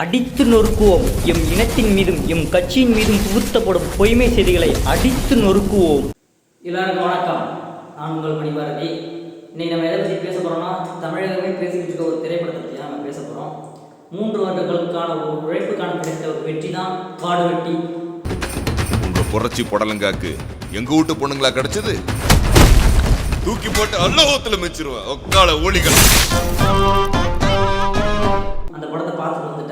அடித்து நொறுக்குவோம். எம் இனத்தின் மீதும் எம் கட்சியின் மீதும் புகுத்தப்படும் பொய்மை செய்திகளை அடித்து நொறுக்குவோம். எல்லாருக்கும் வணக்கம். நான் உங்கள் மணிபாரதி. இன்னைக்கு நம்ம எதை பற்றி பேச போகிறோம்னா தமிழகமே பேசிக்கிட்டு இருக்க ஒரு திரைப்படத்தை பற்றி தான் நம்ம பேச போகிறோம் மூன்று வருடங்களுக்கான ஒரு உழைப்புக்கான கிடைத்த ஒரு வெற்றி தான் காடு வெட்டி உங்க புரட்சி புடலங்காக்கு எங்க வீட்டு பொண்ணுங்களா கிடைச்சது? தூக்கி போட்டு அல்லோகத்துல மெச்சிருவேன் ஒக்கால ஒளிகள் அந்த படத்தை பார்த்துட்டு அந்த படம்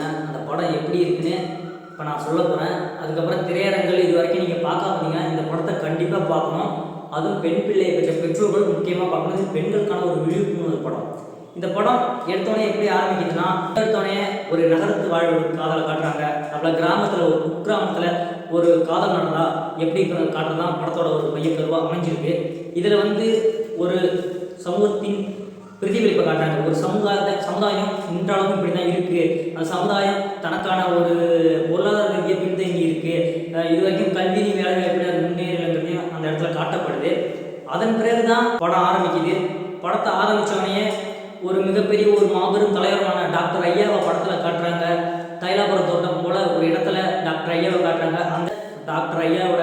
எப்படி இருக்குன்னு இப்போ நான் சொல்ல போகிறேன் அதுக்கப்புறம் திரையரங்கள் இது வரைக்கும் நீங்கள் பார்க்காம இந்த படத்தை கண்டிப்பாக பார்க்கணும். அதுவும் பெண் பிள்ளையை பெற்ற பெற்றோர்கள் முக்கியமாக பார்க்கணும். இது பெண்களுக்கான ஒரு விழிப்புணர்வு படம். இந்த படம் எடுத்தோடனே எப்படி ஆரம்பிக்குதுன்னா எடுத்தோடனே ஒரு நகரத்து வாழ்வு காதலை காட்டுறாங்க. அப்புறம் கிராமத்தில் ஒரு குக்கிராமத்தில் ஒரு காதல் நடந்தா எப்படி காட்டுறது தான் படத்தோட ஒரு மையக்கருவாக அமைஞ்சிருக்கு. இதில் வந்து ஒரு சமூகத்தின் பிரதிபலிப்பை காட்டுறாங்க. ஒரு சமுதாயத்தை சமுதாயம் இன்றளவுக்கும் இப்படி தான் இருக்குது அந்த சமுதாயம் தனக்கான ஒரு பொருளாதார ரீதியாக பின்தங்கி இருக்குது இது வரைக்கும் கல்வி வேலை எப்படி அது முன்னேறலைங்கிறதையும் அந்த இடத்துல காட்டப்படுது. அதன் பிறகு தான் படம் ஆரம்பிக்குது. படத்தை ஆரம்பித்தோடனே ஒரு மிகப்பெரிய ஒரு மாபெரும் தலைவரான டாக்டர் ஐயாவை படத்தில் காட்டுறாங்க. தைலாபுரம் தோட்டம் போல ஒரு இடத்துல டாக்டர் ஐயாவை காட்டுறாங்க. அந்த டாக்டர் ஐயாவோட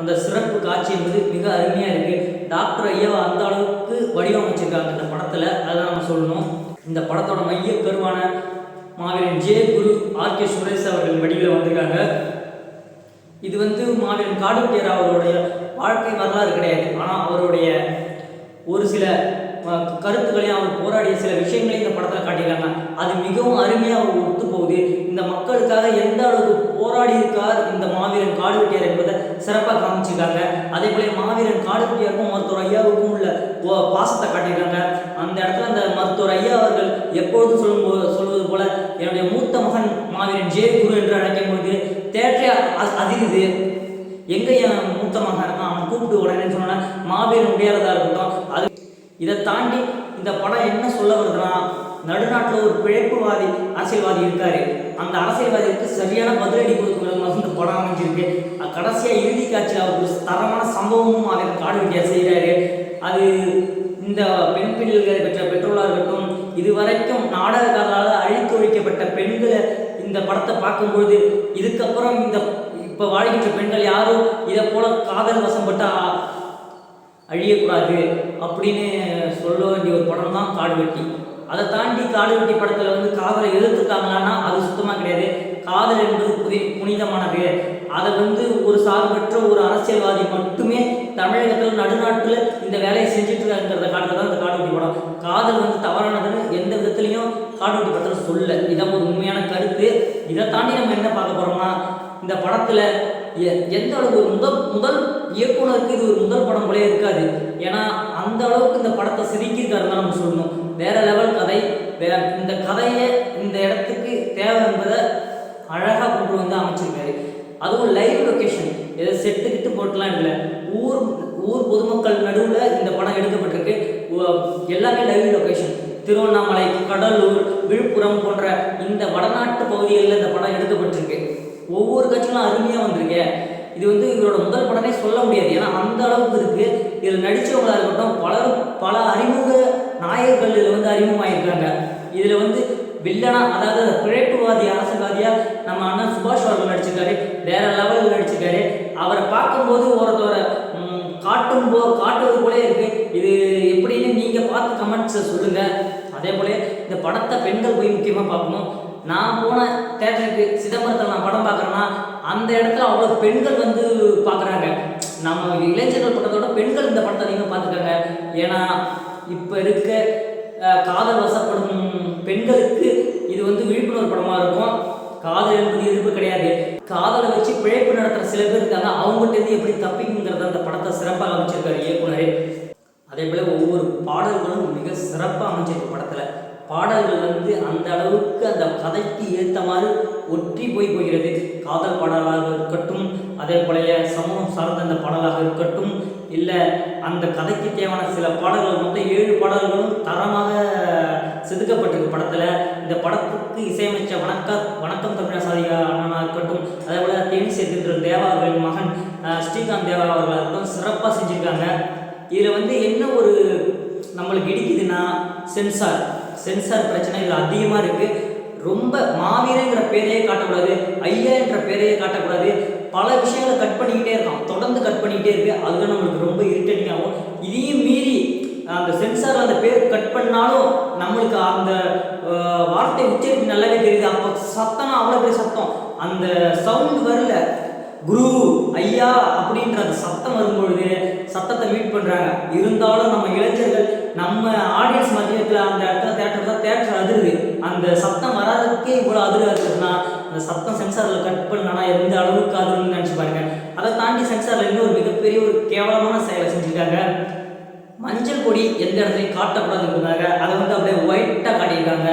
அந்த சிறப்பு காட்சி என்பது மிக அருமையாக இருக்குது டாக்டர் ஐயாவை அந்த அளவுக்கு வடிவமைச்சிருக்காங்க இந்த படத்தில். அதை நம்ம சொல்லணும். இந்த படத்தோட மைய கருவான மாவீரன் J Guru R K Suresh அவர்கள் வடிவில் வந்திருக்காங்க. இது வந்து மாவீரன் காடுவெட்டியார் அவருடைய வாழ்க்கை வரலாறு கிடையாது. ஆனால் அவருடைய ஒரு சில கருத்துக்களையும் அவர் போராடிய சில விஷயங்களையும் இந்த படத்தில் காட்டியிருக்காங்க. அது மிகவும் அருமையாக அவர் ஒத்து போகுது. இந்த மக்களுக்காக எந்த அளவுக்கு போராடி இருக்கார் இந்த மாவீரன் காடுவெட்டியார் என்பதை சிறப்பாக காமிச்சிருக்காங்க. அதே போல மாவீரன் காடுவெட்டியாருக்கும் மருத்துவர் ஐயாவுக்கும் உள்ள ஓ- பாசத்தை காட்டியிருக்காங்க. அந்த இடத்துல அந்த மருத்துவர் ஐயா அவர்கள் எப்பொழுதும் சொல்லும் சொல்வது போல என்னுடைய மூத்த மகன் மாவீரன் ஜே குரு என்று அழைக்கும் பொழுது தேட்டரே அ- அதிருது. எங்கே என் மூத்த மகன்? அவன் கூப்பிட்டு உடனே சொன்னா மாவீரன் உடையாரதா இருக்கட்டும். அது இதை தாண்டி இந்த படம் என்ன சொல்ல வருதுன்னா நடுநாட்டில் ஒரு பிழைப்புவாதி அரசியல்வாதி இருக்காரு. அந்த அரசியல்வாதிக்கு சரியான பதிலடி கொடுக்குறது மாதிரி இந்த படம் அமைஞ்சிருக்கு. கடைசியாக இறுதி காட்சியில் அவர் ஒரு தரமான சம்பவமும் அதை காடு வேண்டிய செய்கிறாரு அது இந்த பெண் பிள்ளைகளை பெற்ற பெற்றோராக இருக்கட்டும் இதுவரைக்கும் நாடகக்காரரால் அழித்து ஒழிக்கப்பட்ட பெண்களை இந்த படத்தை பார்க்கும்பொழுது இதுக்கப்புறம் இந்த இப்போ வாழ்கின்ற பெண்கள் யாரும் இதை போல காதல் வசப்பட்டா அழிய அப்படின்னு சொல்ல வேண்டிய ஒரு படம் தான் காடுவெட்டி. அதை தாண்டி காடுவெட்டி படத்தில் வந்து காதலை எதிர்த்துருக்காங்களான்னா அது சுத்தமாக கிடையாது. காதல் என்பது புதி புனிதமானது அதை வந்து ஒரு சார்பற்ற ஒரு அரசியல்வாதி மட்டுமே தமிழகத்தில் நடுநாட்டில் இந்த வேலையை செஞ்சுட்டு இருக்காங்கிறத காட்டுறது தான் இந்த காடுவெட்டி படம். காதல் வந்து தவறானதுன்னு எந்த விதத்துலையும் காடுவெட்டி படத்தில் சொல்ல இதான் ஒரு உண்மையான கருத்து. இதை தாண்டி நம்ம என்ன பார்க்க போகிறோம்னா இந்த படத்தில் எ- எந்த அளவுக்கு ஒரு முதல் முதல் இயக்குனருக்கு இது ஒரு முதல் படம் போலே இருக்காது. ஏன்னா அந்த அளவுக்கு இந்த படத்தை செதுக்கியிருக்காரு தான் நம்ம சொல்லணும். வேற லெவல் கதை வேற இந்த கதையை இந்த இடத்துக்கு தேவை என்பதை அழகாக கொண்டு வந்து அமைச்சிருக்காரு. அதுவும் லைவ் லொக்கேஷன் எதை செட்டு கிட்டு போட்டுலாம் இல்லை ஊர் ஊர் பொதுமக்கள் நடுவில் இந்த படம் எடுக்கப்பட்டிருக்கு. எல்லாமே லைவ் லொக்கேஷன் திருவண்ணாமலை கடலூர் விழுப்புரம் போன்ற இந்த வடநாட்டு பகுதிகளில் இந்த படம் எடுக்கப்பட்டிருக்கு. ஒவ்வொரு காட்சிகளும் அருமையாக வந்திருக்கு. இது வந்து இவரோட முதல் படமே சொல்ல முடியாது. ஏன்னா அந்த அளவுக்கு இருக்கு. இதில் நடித்தவங்களாக இருக்கட்டும் பலரும் பல அறிமுக நாயகர்கள் இதில் வந்து அறிமுகமாயிருக்காங்க. இதில் வந்து வில்லனா அதாவது பிழைப்புவாதி அரசுவாதியாக நம்ம அண்ணன் சுபாஷ் அவர்கள் நடிச்சிருக்காரு. வேற லெவலில் நடிச்சிருக்காரு. அவரை பார்க்கும்போது ஒருத்தவரை காட்டும் போ காட்டுவது போலே இருக்கு. இது எப்படின்னு நீங்கள் பார்த்து கமெண்ட்ஸை சொல்லுங்க. அதே போல இந்த படத்தை பெண்கள் போய் முக்கியமாக பார்க்கணும். நான் போன தேட்டருக்கு சிதம்பரத்தில் நான் படம் பார்க்குறேன்னா அந்த இடத்துல அவ்வளோ பெண்கள் வந்து பார்க்குறாங்க. நம்ம இளைஞர்கள் படத்தோட பெண்கள் இந்த படத்தை அதிகமாக பார்த்துருக்காங்க. ஏன்னா இப்போ இருக்க காதல் வசப்படும் பெண்களுக்கு இது வந்து விழிப்புணர்வு படமாக இருக்கும். காதல் என்பது எதிர்ப்பு கிடையாது. காதலை வச்சு பிழைப்பு நடத்துகிற சில பேர் இருக்காங்க. அவங்ககிட்ட எப்படி தப்பிக்குங்கிறத அந்த படத்தை சிறப்பாக அமைச்சிருக்காரு இயக்குனரே. அதே போல் ஒவ்வொரு பாடல்களும் மிக சிறப்பாக அமைச்சிருக்கு படத்தில். பாடல்கள் வந்து அந்த அளவுக்கு அந்த கதைக்கு ஏற்ற மாதிரி ஒற்றி போய் போகிறது. காதல் பாடலாக இருக்கட்டும் அதே போல சமூகம் சார்ந்த அந்த பாடலாக இருக்கட்டும் இல்லை அந்த கதைக்கு தேவையான சில பாடல்கள் மொத்தம் ஏழு பாடல்களும் தரமாக செதுக்கப்பட்டிருக்கு படத்தில். இந்த படத்துக்கு இசையமைச்ச வணக்க வணக்கம் தமிழர் சாதிகா அண்ணனாக இருக்கட்டும் அதே போல் தேனி சேர்த்திருக்கிற தேவா அவர்களின் மகன் ஸ்ரீகாந்த் தேவா அவர்களாக இருக்கட்டும் சிறப்பாக செஞ்சுருக்காங்க. இதில் வந்து என்ன ஒரு நம்மளுக்கு இடிக்குதுன்னா சென்சார். சென்சார் பிரச்சனை இதில் அதிகமாக இருக்குது ரொம்ப மாவீரங்கிற பேரையே காட்டக்கூடாது ஐயா என்ற பேரையே காட்டக்கூடாது. பல விஷயங்களை கட் பண்ணிக்கிட்டே இருக்கான். தொடர்ந்து கட் பண்ணிக்கிட்டே இருக்கு. அதுதான் நம்மளுக்கு ரொம்ப இரிட்டேட்டிங் ஆகும். இதையும் மீறி அந்த சென்சார் அந்த பேர் கட் பண்ணாலும் நம்மளுக்கு அந்த வார்த்தை உச்சரிப்பு நல்லாவே தெரியுது. அப்போ சத்தம் அவ்வளோ பெரிய சத்தம். அந்த சவுண்ட் வரல. குரு ஐயா அப்படின்ற அந்த சத்தம் வரும்பொழுது சத்தத்தை மீட் பண்ணுறாங்க இருந்தாலும் நம்ம இளைஞர்கள் நம்ம ஆடியன்ஸ் மத்தியத்தில் அந்த இடத்துல தேட்டர் தான் தேட்டர் அதிருது. அந்த சத்தம் வராததுக்கே இவ்வளோ அதிர இருக்குதுன்னா அந்த சத்தம் சென்சாரில் கட் பண்ணனா எந்த அளவுக்கு அதிருன்னு நினச்சி பாருங்க. அதை தாண்டி சென்சாரில் இன்னொரு மிகப்பெரிய ஒரு கேவலமான செயலை செஞ்சுருக்காங்க. மஞ்சள் கொடி எந்த இடத்துலையும் காட்டக்கூடாதுங்கிறதாக அதை வந்து அப்படியே ஒயிட்டாக காட்டியிருக்காங்க.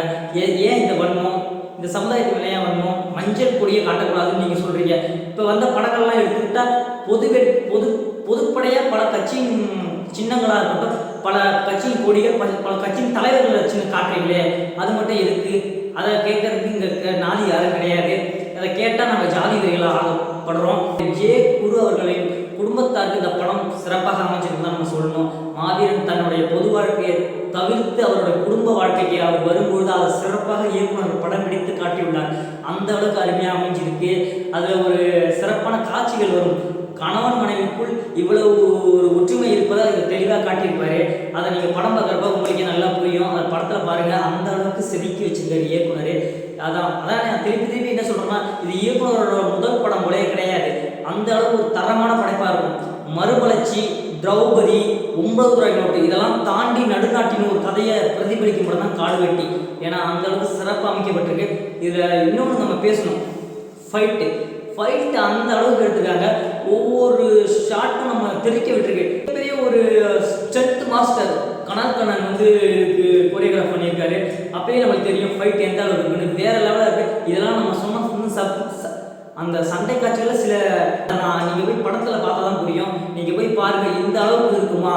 ஏன் இந்த வன்மம் இந்த சமுதாயத்து மேலே ஏன் மஞ்சள் கொடியை காட்டக்கூடாதுன்னு நீங்கள் சொல்கிறீங்க இப்போ வந்த படங்கள்லாம் எடுத்துக்கிட்டால் பொது பொது பொதுப்படையாக பல கட்சியின் சின்னங்களாக இருக்கட்டும் பல கட்சியின் கொடிகள் பல பல கட்சியின் தலைவர்களை வச்சு காட்டுறீங்களே? அது மட்டும் எதுக்கு? அதை கேட்கறதுக்கு இங்கே நாதி யாரும் கிடையாது. அதை கேட்டால் நம்ம ஜாதி வெறிகளாக ஆகப்படுறோம் ஜே குரு அவர்களின் குடும்பத்தாருக்கு இந்த படம் சிறப்பாக அமைஞ்சிருக்கு நம்ம சொல்லணும். மாவீரன் தன்னுடைய பொது வாழ்க்கையை தவிர்த்து அவருடைய குடும்ப வாழ்க்கைக்கு அவர் வரும்பொழுது அதை சிறப்பாக இயக்குனர் படம் பிடித்து காட்டியுள்ளார். அந்த அளவுக்கு அருமையாக அமைஞ்சிருக்கு. அதில் ஒரு சிறப்பான காட்சிகள் வரும். கணவன் மனைவிக்குள் இவ்வளவு ஒரு ஒற்றுமை இருப்பதை அதில் தெளிவாக காட்டியிருப்பாரு. அதை நீங்கள் படம் பார்க்குறப்ப உங்களுக்கே நல்லா புரியும். அந்த படத்தில் பாருங்கள் அந்த அளவுக்கு செதுக்கி வச்சிருக்காரு இயக்குனர். அதான் அதான் நான் திருப்பி திருப்பி என்ன சொல்கிறேன்னா இது இயக்குனரோட முதல் படம் போலே கிடையாது. அந்த அளவுக்கு ஒரு தரமான படைப்பாக இருக்கும். மறுமலர்ச்சி திரௌபதி ஒன்பது துறை நோட்டு இதெல்லாம் தாண்டி நடுநாட்டின் ஒரு கதையை பிரதிபலிக்கும் படம் தான் கால்வெட்டி ஏன்னா அந்த அளவுக்கு சிறப்பாக அமைக்கப்பட்டிருக்கு. இதில் இன்னொன்று நம்ம பேசணும். ஃபைட்டு ஃபைட்டு அந்த அளவுக்கு எடுத்துருக்காங்க. ஒவ்வொரு ஷாட்டும் நம்ம தெரிக்க விட்டுருக்கு. மாஸ்டர் கனல் கண்ணன் வந்து கொரியோகிராஃப் பண்ணியிருக்காரு. அப்பயே நம்மளுக்கு தெரியும் ஃபைட் எந்த அளவுக்கு இருக்குன்னு. வேற லெவலில் இருக்கு. இதெல்லாம் நம்ம சொன்ன இன்னும் சப் அந்த சண்டை காட்சிகளில் சில நான் நீங்கள் போய் படத்தில் பார்த்தா தான் புரியும். நீங்கள் போய் பாருங்க இந்த அளவுக்கு இருக்குமா?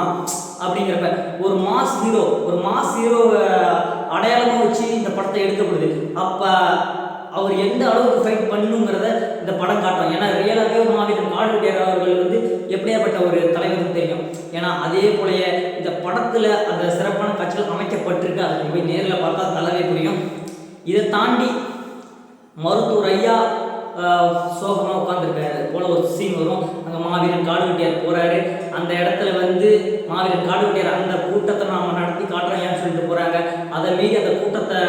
அப்படிங்கிறப்ப ஒரு மாஸ் ஹீரோ ஒரு மாஸ் ஹீரோவை அடையாளமாக வச்சு இந்த படத்தை எடுக்கப்படுது. அப்போ அவர் எந்த அளவுக்கு ஃபைட் பண்ணணுங்கிறத இந்த படம் காட்டும். ஏன்னா ரியலாகவே ஒரு மாவீரன் காடுவெட்டியார் அவர்கள் வந்து எப்படியாப்பட்ட ஒரு தலைவருக்கு தெரியும். ஏன்னா அதே போலயே இந்த படத்தில் அந்த சிறப்பான காட்சிகள் அமைக்கப்பட்டிருக்கு. அதை போய் நேரில் பார்த்தா நல்லாவே புரியும். இதை தாண்டி மருத்துவர் ஐயா சோகமாக உட்காந்துருக்காரு போல ஒரு சீன் வரும். அங்கே மாவீரன் காடுவெட்டியார் போகிறாரு அந்த இடத்துல வந்து மாவீரன் காடுவெட்டியார் அந்த கூட்டத்தை நாம நடத்தி காட்டுறோம் ஏன்னு சொல்லிட்டு போகிறாங்க அதை மீறி அந்த கூட்டத்தை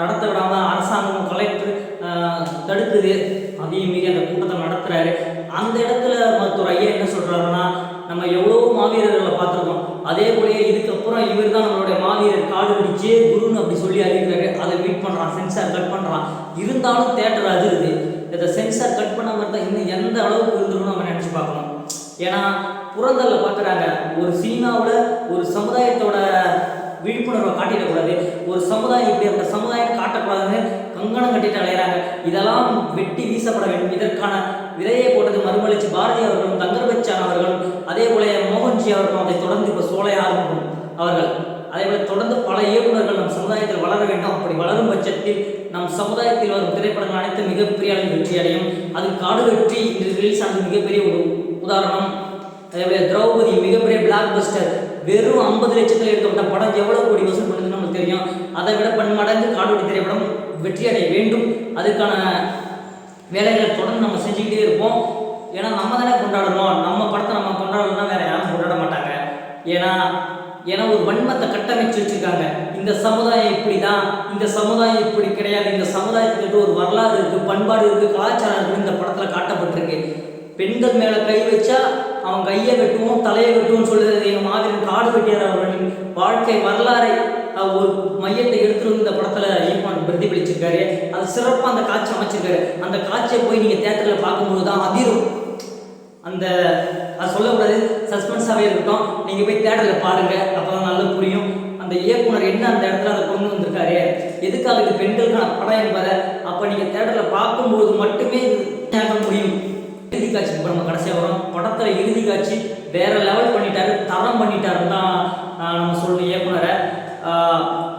நடத்த விடாமல் அரசாங்கம் கலெக்டர் தடுக்குது. அதையும் மீறி அந்த கூட்டத்தை நடத்துகிறாரு அந்த இடத்துல மருத்துவர் ஐயா என்ன சொல்கிறாருன்னா நம்ம எவ்வளோ மாவீரர்களை பார்த்துருக்கோம். அதே போலயே இதுக்கப்புறம் இவர் தான் நம்மளுடைய மாவீரர் காடு பிடிச்சு குருன்னு அப்படி சொல்லி அறிவிக்கிறாரு. அதை மீட் பண்ணுறான் சென்சார் கட் பண்ணுறான் இருந்தாலும் தேட்டர் அதிருது இதை. சென்சார் கட் பண்ண மாதிரி தான் இன்னும் எந்த அளவுக்கு இருந்துருன்னு நம்ம நினச்சி பார்க்கணும். ஏன்னா புறந்தல்ல பார்க்குறாங்க. ஒரு சீனாவில் ஒரு சமுதாயத்தோட விழிப்புணர்வை காட்டிடக்கூடாது ஒரு சமுதாயம் இப்படி அந்த சமுதாயம் காட்டக்கூடாதுன்னு கங்கணம் கட்டிட்டு அலையிறாங்க. இதெல்லாம் வெட்டி வீசப்பட வேண்டும். இதற்கான விதையை போட்டது மறுமலிச்சு பாரதி அவர்களும் தங்கர்பச்சான் அவர்களும் அதே போல மோகன்ஜி அவர்களும் அதை தொடர்ந்து இப்போ சோலையாரும் அவர்கள். அதே போல தொடர்ந்து பல இயக்குநர்கள் நம் சமுதாயத்தில் வளர வேண்டும். அப்படி வளரும் பட்சத்தில் நம் சமுதாயத்தில் வரும் திரைப்படங்கள் அனைத்து மிகப்பெரிய அளவில் வெற்றி அடையும். அது காடு வெற்றி இன்று ரிலீஸ் ஆனது மிகப்பெரிய ஒரு உதாரணம். அதேபோல திரௌபதி மிகப்பெரிய பிளாக் பஸ்டர் வெறும் ஐம்பது லட்சத்தில் எடுக்கப்பட்ட படம் எவ்வளவு கோடி வசூல் பண்ணுதுன்னு நமக்கு தெரியும். அதை விட பன்மடங்கு காடோடி திரைப்படம் வெற்றி அடைய வேண்டும். அதுக்கான வேலைகளை தொடர்ந்து நம்ம செஞ்சுக்கிட்டே இருப்போம். ஏன்னா நம்ம தானே கொண்டாடணும். நம்ம படத்தை நம்ம கொண்டாடணும்னா வேற யாரும் கொண்டாட மாட்டாங்க. ஏன்னா ஏன்னா ஒரு வன்மத்தை கட்டமைச்சு வச்சிருக்காங்க. இந்த சமுதாயம் இப்படி தான் இந்த சமுதாயம் இப்படி கிடையாது. இந்த சமுதாயத்துக்கு ஒரு வரலாறு இருக்கு பண்பாடு இருக்கு கலாச்சாரம் இருக்கு இந்த படத்தில் காட்டப்பட்டிருக்கு. பெண்கள் மேலே கை வச்சா அவன் கையை வெட்டுவோம் தலையை வெட்டுவோம் சொல்லுறது எங்கள் மாதிரி காடு அவர்களின் வாழ்க்கை வரலாறை ஒரு மையத்தை எடுத்துட்டு வந்து இந்த படத்துல ஈமான் பிரதிபலிச்சிருக்காரு. அது சிறப்பாக அந்த காட்சி அமைச்சிருக்காரு. அந்த காட்சியை போய் நீங்க தேட்டரில் பார்க்கும்போது தான் அதிரும். அந்த அது சொல்லக்கூடாது சஸ்பென்ஸாகவே இருக்கட்டும். நீங்கள் போய் தேட்டரில் பாருங்கள் அப்போ தான் நல்லா புரியும். அந்த இயக்குனர் என்ன அந்த இடத்துல அதை கொண்டு வந்திருக்காரு? எதுக்காக இது பெண்களுக்கான படம் என்பதை அப்போ நீங்கள் தேட்டரில் பார்க்கும்போது மட்டுமே இது தேட முடியும் இறுதி காட்சி இப்போ நம்ம கடைசியாக வரோம். படத்தில் இறுதி காட்சி வேற லெவல் பண்ணிட்டாரு தரம் பண்ணிட்டாருன்னு தான் நம்ம சொல்லணும் இயக்குனரை.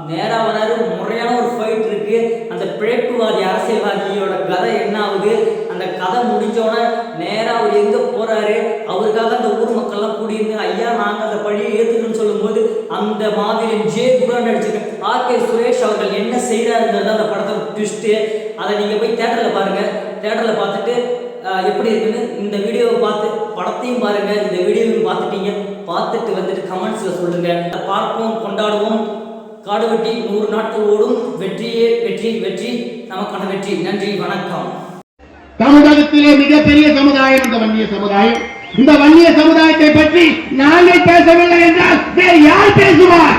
நேராக வராரு முறையான ஒரு ஃபைட் இருக்கு. அந்த பிழைப்புவாதி அரசியல்வாதியோட கதை என்ன ஆகுது? அந்த கதை முடிஞ்சோடனே நேராக அவர் எங்கே போறாரு? அவருக்காக அந்த ஊர் மக்கள்லாம் கூடியிருந்து ஐயா நாங்கள் அந்த பழியை ஏற்றுக்கணும்னு சொல்லும்போது அந்த மாதிரி ஜே குரான் நடிச்சிருக்கேன். ஆர். கே. சுரேஷ் அவர்கள் என்ன செய்யறாருங்கிறது அந்த படத்தை ட்விஸ்ட்டு அதை நீங்கள் போய் தேட்டரில் பாருங்கள் தேட்டரில் பார்த்துட்டு எப்படி இருக்குன்னு இந்த வீடியோவை பார்த்து படத்தையும் பாருங்க. இந்த வீடியோவையும் பார்த்துட்டீங்க. பார்த்துட்டு வந்துட்டு கமெண்ட்ஸில் சொல்லுங்கள் பார்ப்போம் கொண்டாடுவோம். காடு வெட்டி நூறு நாட்கள் ஓடும். வெற்றியே வெற்றி வெற்றி நமக்கான வெற்றி. நன்றி வணக்கம். தமிழகத்திலே மிகப்பெரிய சமுதாயம் இந்த வன்னிய சமுதாயம். இந்த வன்னிய சமுதாயத்தை பற்றி நாங்கள் பேசவில்லை என்றால் வேறு யார் பேசுவார்?